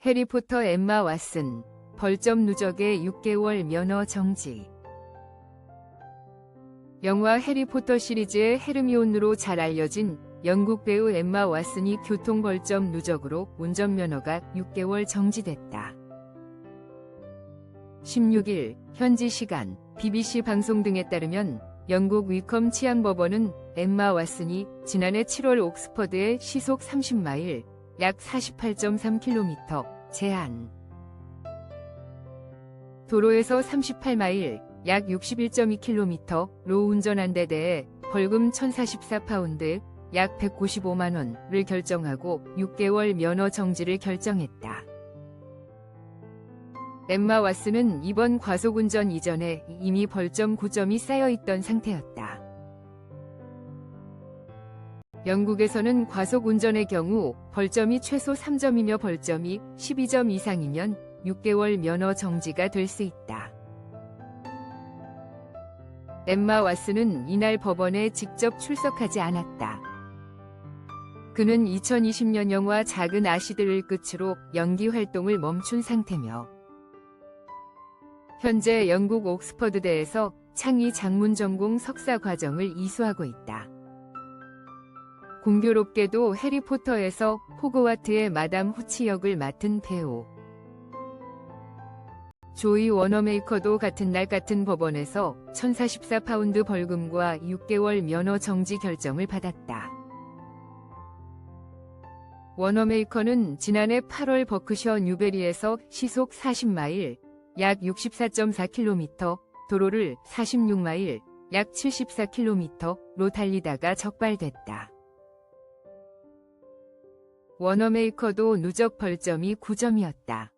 해리포터 엠마 왓슨 벌점 누적의 6개월 면허 정지. 영화 해리포터 시리즈의 헤르미온으로 잘 알려진 영국 배우 엠마 왓슨이 교통 벌점 누적으로 운전면허가 6개월 정지됐다. 16일 현지 시간 BBC 방송 등에 따르면 영국 위컴 치안법원은 엠마 왓슨이 지난해 7월 옥스퍼드의 시속 30마일 약 48.3km 제한 도로에서 38마일 약 61.2km로 운전한 데 대해 벌금 1044파운드 약 195만 원을 결정하고 6개월 면허 정지를 결정했다. 엠마 왓슨은 이번 과속운전 이전에 이미 벌점 9점이 쌓여 있던 상태였다. 영국에서는 과속 운전의 경우 벌점이 최소 3점이며 벌점이 12점 이상이면 6개월 면허 정지가 될 수 있다. 엠마 왓슨은 이날 법원에 직접 출석하지 않았다. 그는 2020년 영화 작은 아시들을 끝으로 연기 활동을 멈춘 상태며 현재 영국 옥스퍼드대에서 창의 장문 전공 석사 과정을 이수하고 있다. 공교롭게도 해리포터에서 호그와트의 마담 후치 역을 맡은 배우 조이 워너메이커도 같은 날 같은 법원에서 1044파운드 벌금과 6개월 면허 정지 결정을 받았다. 워너메이커는 지난해 8월 버크셔 뉴베리에서 시속 40마일, 약 64.4km, 도로를 46마일, 약 74km로 달리다가 적발됐다. 워너메이커도 누적 벌점이 9점이었다.